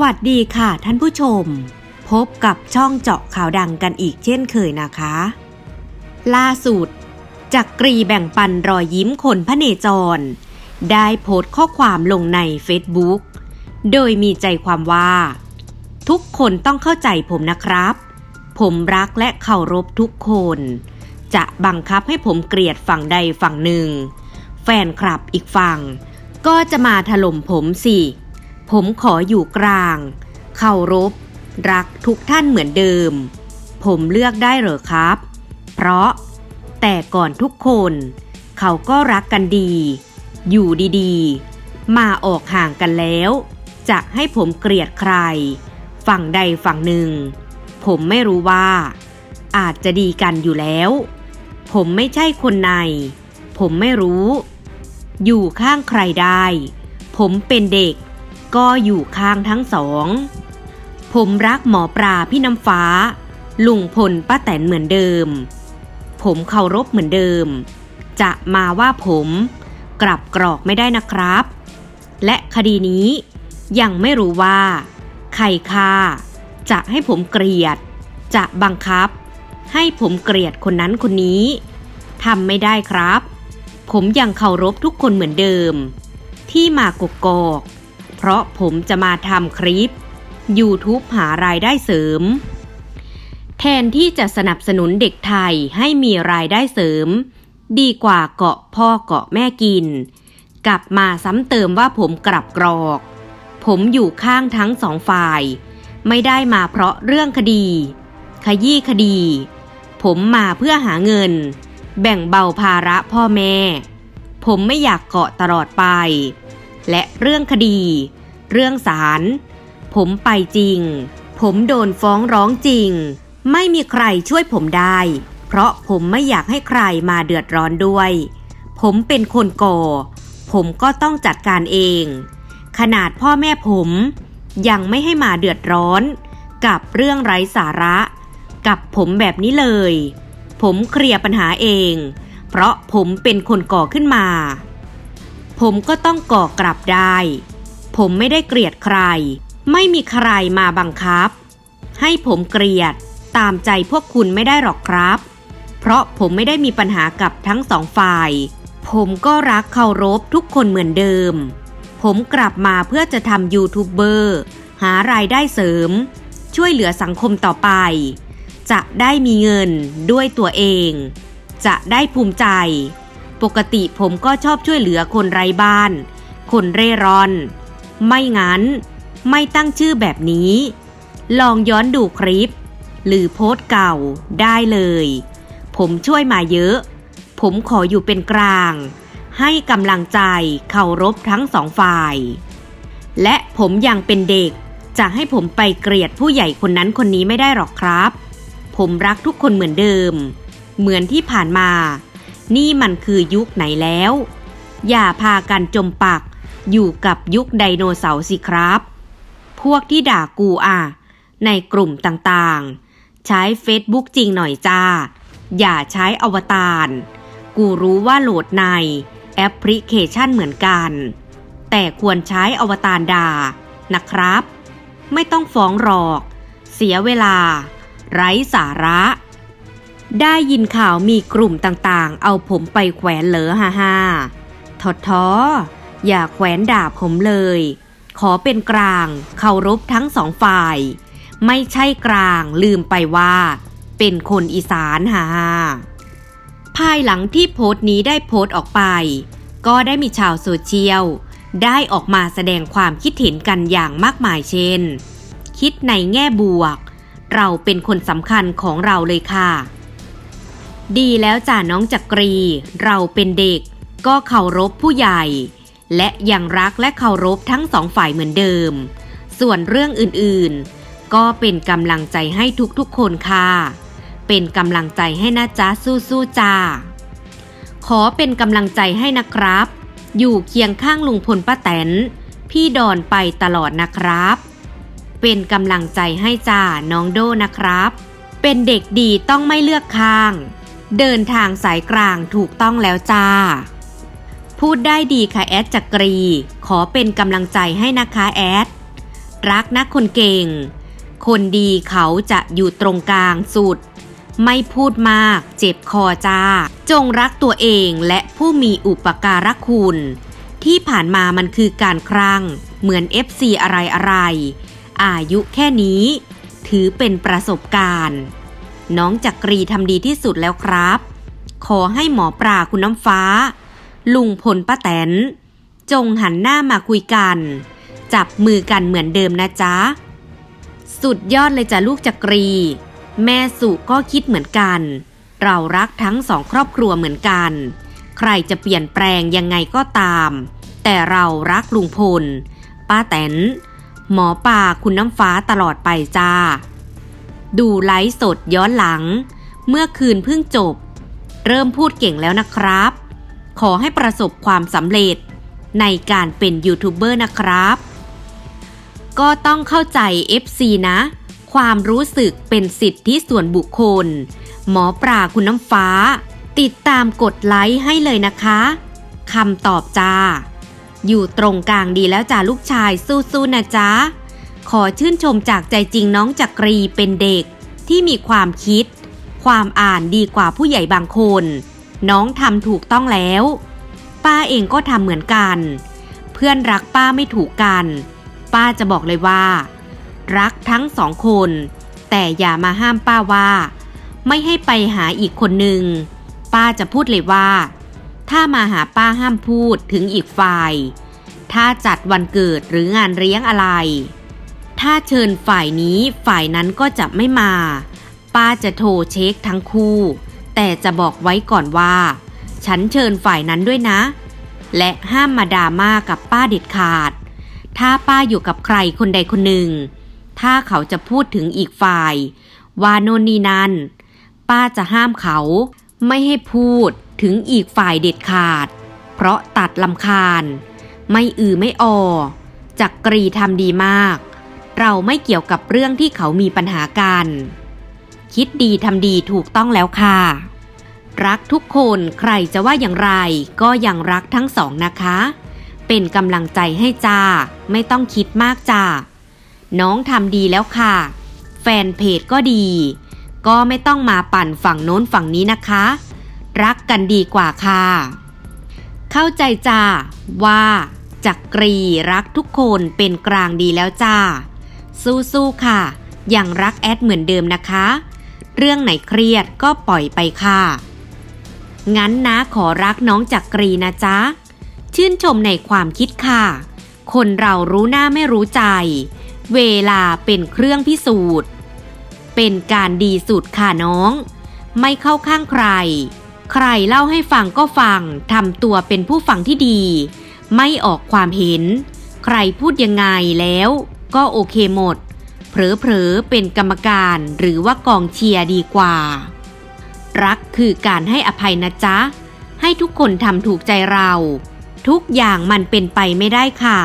วัสดีค่ะท่านผู้ชม พบกับช่องเจาะข่าวดังกันอีกเช่นเคยนะคะ ล่าสุดจักกรีแบ่งปันรอยยิ้มคนพระเนจร ได้โพสต์ข้อความลงใน Facebook โดยมีใจความว่า ทุกคนต้องเข้าใจผมนะครับ ผมรักและเคารพทุกคน จะบังคับให้ผมเกลียดฝั่งใดฝั่งหนึ่ง แฟนคลับอีกฝั่ง ก็จะมาถล่มผมสิ ผมขออยู่กลาง เคารพ รักทุกท่านเหมือนเดิม ผมเลือกได้เหรอครับ เพราะ แต่ก่อนทุกคน เขาก็รักกันดี อยู่ดีๆ มาออกห่างกันแล้ว จะให้ผมเกลียดใคร ฝั่งใดฝั่งหนึ่ง ผมไม่รู้ว่า อาจจะดีกันอยู่แล้ว ผมไม่ใช่คนใน ผมไม่รู้ อยู่ข้างใครได้ ผมเป็นเด็ก ก็อยู่ข้างทั้งสอง ผมรักหมอปลาพี่น้ำฟ้า ลุงพลป้าแตนเหมือนเดิม ผมเคารพเหมือนเดิม จะมาว่าผมกลับกรอกไม่ได้นะครับ และคดีนี้ยังไม่รู้ว่า ใครฆ่า จะให้ผมเกลียด จะบังคับ ให้ผมเกลียดคนนั้นคนนี้ทำไม่ได้ครับ ผมยังเคารพทุกคนเหมือนเดิม ที่มากกอก เพราะผมจะมาทำคลิป YouTube หารายได้เสริม แทนที่จะสนับสนุนเด็กไทยให้มีรายได้เสริม ดีกว่าเกาะพ่อเกาะแม่กิน กลับมาซ้ำเติมว่าผมกลับกรอก ผมอยู่ข้างทั้งสองฝ่าย ไม่ได้มาเพราะเรื่องคดี ขยี้คดี ผมมาเพื่อหาเงิน แบ่งเบาภาระพ่อแม่ ผมไม่อยากเกาะตลอดไป และเรื่องคดี เรื่องศาล ผมไปจริง ผมโดนฟ้องร้องจริง ไม่มีใครช่วยผมได้ เพราะผมไม่อยากให้ใครมาเดือดร้อนด้วย ผมเป็นคนก่อ ผมก็ต้องจัดการเอง ขนาดพ่อแม่ผมยังไม่ให้มาเดือดร้อน กับเรื่องไร้สาระ กับผมแบบนี้เลย ผมเคลียร์ปัญหาเอง เพราะผมเป็นคนก่อขึ้นมา ผมก็ต้องก่อกลับได้ ผมไม่ได้เกลียดใคร ไม่มีใครมาบังคับ ให้ผมเกลียดตามใจพวกคุณไม่ได้หรอกครับ เพราะผมไม่ได้มีปัญหากับทั้งสองฝ่าย ผมก็รักเคารพทุกคนเหมือนเดิม ผมกลับมาเพื่อจะทำยูทูบเบอร์หารายได้เสริม ช่วยเหลือสังคมต่อไป จะได้มีเงินด้วยตัวเอง จะได้ภูมิใจ ปกติผมก็ชอบช่วยเหลือคนไร้บ้าน คนเร่ร่อน ไม่งั้น ไม่ตั้งชื่อแบบนี้ ลองย้อนดูคลิป หรือโพสต์เก่าได้เลย ผมช่วยมาเยอะ ผมขออยู่เป็นกลาง ให้กำลังใจเคารพทั้งสองฝ่าย และผมยังเป็นเด็กจะให้ผมไปเกลียดผู้ใหญ่คนนั้นคนนี้ไม่ได้หรอกครับ ผมรักทุกคนเหมือนเดิม เหมือนที่ผ่านมา นี่มันคือยุคไหนแล้ว อย่าพากันจมปักอยู่กับยุคไดโนเสาร์สิครับ พวกที่ด่ากูอะ ในกลุ่มต่างๆ ใช้เฟซบุ๊กจริงหน่อยจ้า อย่าใช้อวตาร กูรู้ว่าโหลดในแอปพลิเคชันเหมือนกัน แต่ควรใช้อวตารด่านะครับ ไม่ต้องฟ้องหรอก เสียเวลา ไร้สาระ ได้ยินข่าวมีกลุ่มต่างๆ เอาผมไปแขวนเหลอฮ่าฮ่าทอท้ออย่าแขวนด่าผมเลย ขอเป็นกลางเคารพทั้งสองฝ่าย ไม่ใช่กลางลืมไปว่า เป็นคนอีสานฮ่าฮ่าภายหลังที่โพสต์นี้ได้โพสต์ออกไป ก็ได้มีชาวโซเชียลได้ออกมาแสดงความคิดเห็นกันอย่างมากมายเช่น คิดในแง่บวก เราเป็นคนสำคัญของเราเลยค่ะ ดีแล้วจ้าน้องจักรี เราเป็นเด็ก ก็เคารพผู้ใหญ่ และยังรักและเคารพทั้งสองฝ่ายเหมือนเดิม ส่วนเรื่องอื่นๆ ก็เป็นกำลังใจให้ทุกๆคนค่ะ เป็นกำลังใจให้นะจ๊ะสู้ๆจ้า ขอเป็นกำลังใจให้นะครับ อยู่เคียงข้างลุงพลป้าแตน พี่ดอนไปตลอดนะครับ เป็นกำลังใจให้จ้าน้องโดนะครับเป็นเด็กดีต้องไม่เลือกข้าง เดินทางสายกลางถูกต้องแล้วจ้า พูดได้ดีค่ะแอดจักรี ขอเป็นกำลังใจให้นะคะแอด รักนะคนเก่ง คนดีเขาจะอยู่ตรงกลางสุด ไม่พูดมากเจ็บคอจ้า จงรักตัวเองและผู้มีอุปการะคุณ ที่ผ่านมามันคือการครั้ง เหมือน FC อะไรอะไร อายุแค่นี้ ถือเป็นประสบการณ์ น้องจักรีทำดีที่สุดแล้วครับ ขอให้หมอปลาคุณน้ำฟ้า ลุงพลป้าแตน จงหันหน้ามาคุยกัน จับมือกันเหมือนเดิมนะจ๊ะ สุดยอดเลยจ้ะลูกจักรี แม่สุก็คิดเหมือนกัน เรารักทั้งสองครอบครัวเหมือนกัน ใครจะเปลี่ยนแปลงยังไงก็ตาม แต่เรารักลุงพล ป้าแตน หมอป่าคุณน้ำฟ้าตลอดไปจ้า ดูไลฟ์สดย้อนหลัง เมื่อคืนเพิ่งจบ เริ่มพูดเก่งแล้วนะครับ ขอให้ประสบความสำเร็จในการเป็นยูทูบเบอร์นะครับ ก็ต้องเข้าใจ FC นะ ความรู้สึกเป็นสิทธิส่วนบุคคล หมอปลาคุณน้ำฟ้า ติดตามกดไลค์ให้เลยนะคะคำตอบจ้า อยู่ตรงกลางดีแล้วจ้าลูกชายสู้ๆนะจ๊ะ ขอชื่นชมจากใจจริงน้องจักรีเป็นเด็กที่มีความคิด ความอ่านดีกว่าผู้ใหญ่บางคน น้องทำถูกต้องแล้ว ป้าเองก็ทำเหมือนกัน เพื่อนรักป้าไม่ถูกกัน ป้าจะบอกเลยว่า รักทั้งสองคน แต่อย่ามาห้ามป้าว่า ไม่ให้ไปหาอีกคนหนึ่งป้าจะพูดเลยว่า ถ้ามาหาป้าห้ามพูดถึงอีกฝ่าย ถ้าจัดวันเกิดหรืองานเลี้ยงอะไร ถ้าเชิญฝ่ายนี้ฝ่ายนั้นก็จะไม่มา ป้าจะโทรเช็คทั้งคู่ แต่จะบอกไว้ก่อนว่า ฉันเชิญฝ่ายนั้นด้วยนะ และห้ามมาด่าม่ากับป้าเด็ดขาด ถ้าป้าอยู่กับใครคนใดคนหนึ่ง ถ้าเขาจะพูดถึงอีกฝ่าย ว่าโนนนีนั่นป้าจะห้ามเขา ไม่ให้พูดถึงอีกฝ่ายเด็ดขาด เพราะตัดลำคาญ ไม่อือไม่ออจักกรีทำดีมาก เราไม่เกี่ยวกับเรื่องที่เขามีปัญหากัน คิดดีทำดีถูกต้องแล้วค่ะ รักทุกคนใครจะว่าอย่างไร ก็ยังรักทั้งสองนะคะ เป็นกำลังใจให้จ้า ไม่ต้องคิดมากจ้า น้องทำดีแล้วค่ะ แฟนเพจก็ดี ก็ไม่ต้องมาปั่นฝั่งโน้นฝั่งนี้นะคะ รักกันดีกว่าค่ะ เข้าใจจ้าว่าจักรีรักทุกคนเป็นกลางดีแล้วจ้า สู้ๆค่ะ ยังรักแอดเหมือนเดิมนะคะ เรื่องไหนเครียดก็ปล่อยไปค่ะ งั้นนะขอรักน้องจักกรีนะจ๊ะ ชื่นชมในความคิดค่ะ คนเรารู้หน้าไม่รู้ใจ เวลาเป็นเครื่องพิสูจน์ เป็นการดีสุดค่ะน้อง ไม่เข้าข้างใคร ใครเล่าให้ฟังก็ฟังทำตัวเป็นผู้ฟังที่ดี ไม่ออกความเห็น ใครพูดยังไงแล้ว ก็โอเคหมด เผลอๆเป็นกรรมการหรือว่ากองเชียร์ดีกว่า รักคือการให้อภัยนะจ๊ะ ให้ทุกคนทำถูกใจเรา ทุกอย่างมันเป็นไปไม่ได้ค่ะ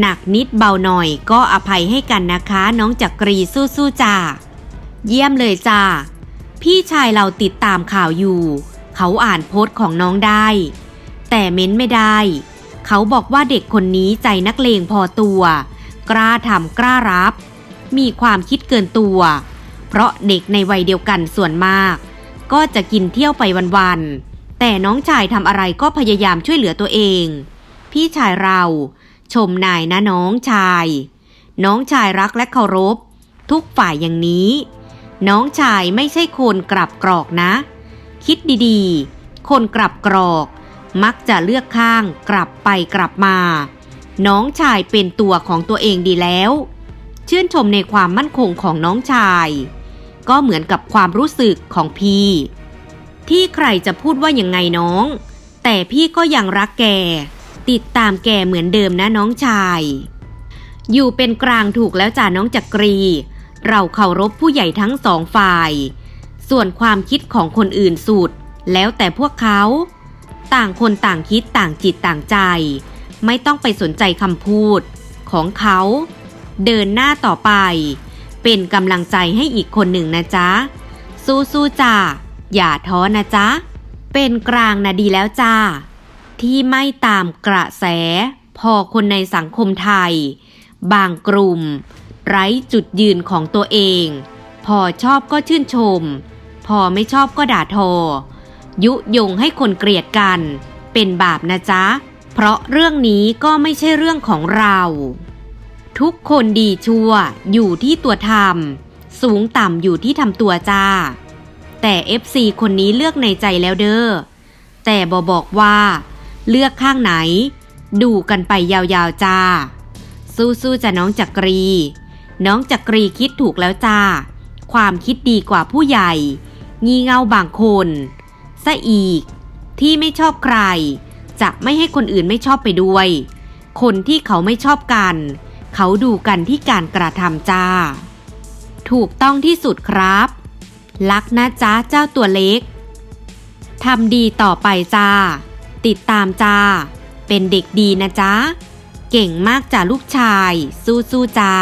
หนักนิดเบาหน่อยก็อภัยให้กันนะคะน้องจักรีสู้ๆจ้าเยี่ยมเลยจ้าพี่ชายเราติดตามข่าวอยู่ เขาอ่านโพสต์ของน้องได้ แต่เม้นไม่ได้ เขาบอกว่าเด็กคนนี้ใจนักเลงพอตัว กล้าทำกล้ารับ มีความคิดเกินตัว เพราะเด็กในวัยเดียวกันส่วนมาก ก็จะกินเที่ยวไปวันๆแต่น้องชายทำอะไรก็พยายามช่วยเหลือตัวเอง พี่ชายเราชมนายนะน้องชาย น้องชายรักและเคารพ ทุกฝ่ายอย่างนี้ น้องชายไม่ใช่คนกลับกรอกนะ คิดดีๆ คนกลับกรอก มักจะเลือกข้างกลับไปกลับมา น้องชายเป็นตัวของตัวเองดีแล้ว ชื่นชมในความมั่นคงของน้องชาย ก็เหมือนกับความรู้สึกของพี่ ที่ใครจะพูดว่ายังไงน้อง แต่พี่ก็ยังรักแก ติดตามแกเหมือนเดิมนะน้องชาย อยู่เป็นกลางถูกแล้วจ่าน้องจักรี เราเคารพผู้ใหญ่ทั้งสองฝ่าย ส่วนความคิดของคนอื่นสุด แล้วแต่พวกเขา ต่างคนต่างคิดต่างจิตต่างใจ ไม่ต้องไปสนใจคำพูดของเขา เดินหน้าต่อไป เป็นกำลังใจให้อีกคนหนึ่งนะจ๊ะ สู้ๆจ้าอย่าท้อนะจ๊ะ เป็นกลางนะดีแล้วจ้า ที่ไม่ตามกระแส พอคนในสังคมไทย บางกลุ่ม ไร้จุดยืนของตัวเอง พอชอบก็ชื่นชม พอไม่ชอบก็ด่าทอ ยุยงให้คนเกลียดกัน เป็นบาปนะจ๊ะ เพราะเรื่องนี้ก็ไม่ใช่เรื่องของเรา ทุกคนดีชั่วอยู่ที่ตัวทำสูงต่ำอยู่ที่ทำตัวจ้า แต่ FC คนนี้เลือกในใจแล้วเด้อแต่บอบอกว่า เลือกข้างไหน ดูกันไปยาวๆจ้า สู้ๆจะน้องจักรี น้องจักรีคิดถูกแล้วจ้า ความคิดดีกว่าผู้ใหญ่ งีเง่าบางคนซะอีก ที่ไม่ชอบใคร จะไม่ให้คนอื่นไม่ชอบไปด้วย คนที่เขาไม่ชอบกัน เขาดูกันที่การกระทำจ้า ถูกต้องที่สุดครับรักนะจ๊ะเจ้าตัวเล็กทำดีต่อไปจ้า ติดตามจ้า เป็นเด็กดีนะจ๊ะเก่งมากจ้าลูกชาย สู้ๆจ้า